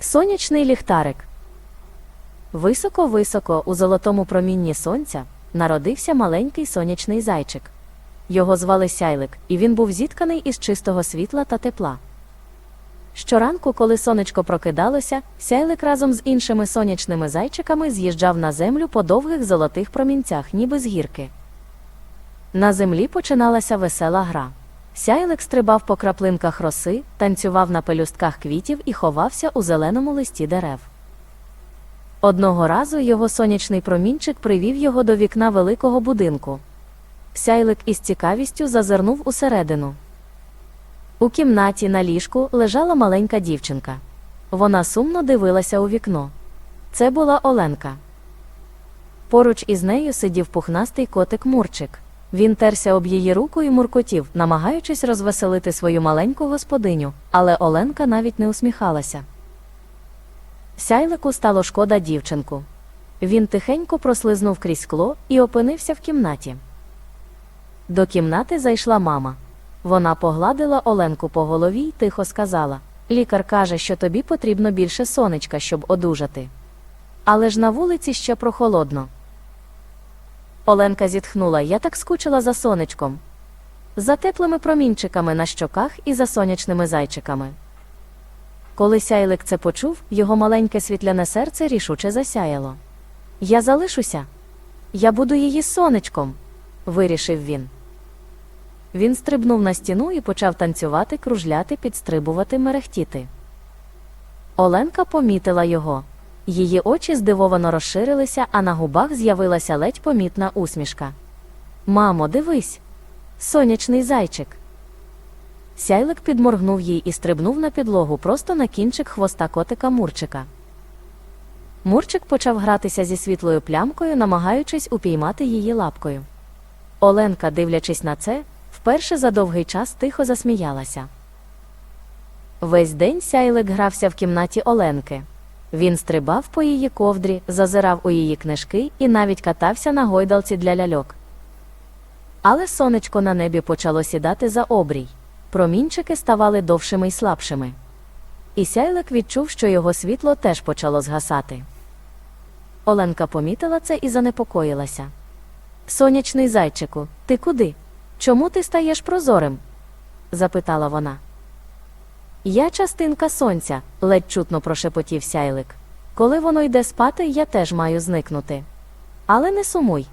Сонячний ліхтарик. Високо-високо у золотому промінні сонця народився маленький сонячний зайчик. Його звали Сяйлик, і він був зітканий із чистого світла та тепла. Щоранку, коли сонечко прокидалося, сяйлик разом з іншими сонячними зайчиками з'їжджав на землю по довгих золотих промінцях, ніби з гірки. На землі починалася весела гра. Сяйлик стрибав по краплинках роси, танцював на пелюстках квітів і ховався у зеленому листі дерев. Одного разу його сонячний промінчик привів його до вікна великого будинку. Сяйлик із цікавістю зазирнув усередину. У кімнаті на ліжку лежала маленька дівчинка. Вона сумно дивилася у вікно. Це була Оленка. Поруч із нею сидів пухнастий котик Мурчик. Він терся об її руку і муркотів, намагаючись розвеселити свою маленьку господиню, але Оленка навіть не усміхалася. Сяйлику стало шкода дівчинку. Він тихенько прослизнув крізь скло і опинився в кімнаті. До кімнати зайшла мама. Вона погладила Оленку по голові й тихо сказала: Лікар каже, що тобі потрібно більше сонечка, щоб одужати. Але ж на вулиці ще прохолодно. Оленка зітхнула, я так скучила за сонечком, за теплими промінчиками на щоках і за сонячними зайчиками. Коли сяйлик це почув, його маленьке світляне серце рішуче засяяло. Я залишуся. Я буду її сонечком, вирішив він. Він стрибнув на стіну і почав танцювати, кружляти, підстрибувати, мерехтіти. Оленка помітила його. Її очі здивовано розширилися, а на губах з'явилася ледь помітна усмішка. Мамо, дивись. Сонячний зайчик. Сяйлик підморгнув їй і стрибнув на підлогу просто на кінчик хвоста котика Мурчика. Мурчик почав гратися зі світлою плямкою, намагаючись упіймати її лапкою. Оленка, дивлячись на це, вперше за довгий час тихо засміялася. Весь день сяйлик грався в кімнаті Оленки. Він стрибав по її ковдрі, зазирав у її книжки і навіть катався на гойдалці для ляльок. Але сонечко на небі почало сідати за обрій. Промінчики ставали довшими й слабшими. І сяйлик відчув, що його світло теж почало згасати. Оленка помітила це і занепокоїлася. Сонячний зайчику, ти куди? Чому ти стаєш прозорим? запитала вона. Я частинка сонця, ледь чутно прошепотів сяйлик. Коли воно йде спати, я теж маю зникнути. Але не сумуй.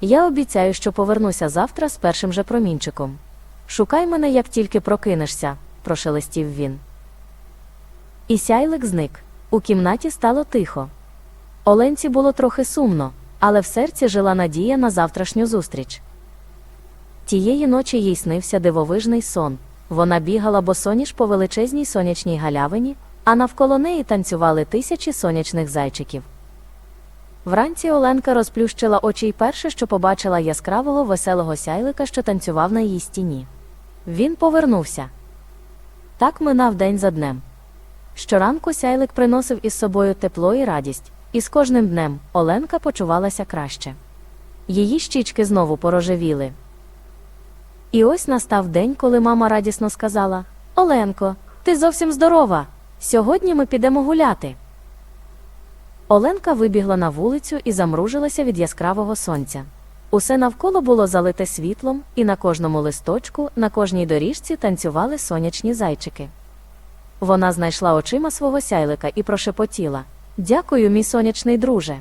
Я обіцяю, що повернуся завтра з першим же промінчиком. Шукай мене, як тільки прокинешся, прошелестів він. І сяйлик зник. У кімнаті стало тихо. Оленці було трохи сумно, але в серці жила надія на завтрашню зустріч. Тієї ночі їй снився дивовижний сон. Вона бігала босоніж по величезній сонячній галявині, а навколо неї танцювали тисячі сонячних зайчиків. Вранці Оленка розплющила очі й перше, що побачила яскравого веселого сяйлика, що танцював на її стіні. Він повернувся. Так минав день за днем. Щоранку сяйлик приносив із собою тепло і радість, і з кожним днем Оленка почувалася краще. Її щічки знову порожевіли. І ось настав день, коли мама радісно сказала: Оленко, ти зовсім здорова. Сьогодні ми підемо гуляти. Оленка вибігла на вулицю і замружилася від яскравого сонця. Усе навколо було залите світлом, і на кожному листочку, на кожній доріжці танцювали сонячні зайчики. Вона знайшла очима свого сяйлика і прошепотіла Дякую, мій сонячний друже.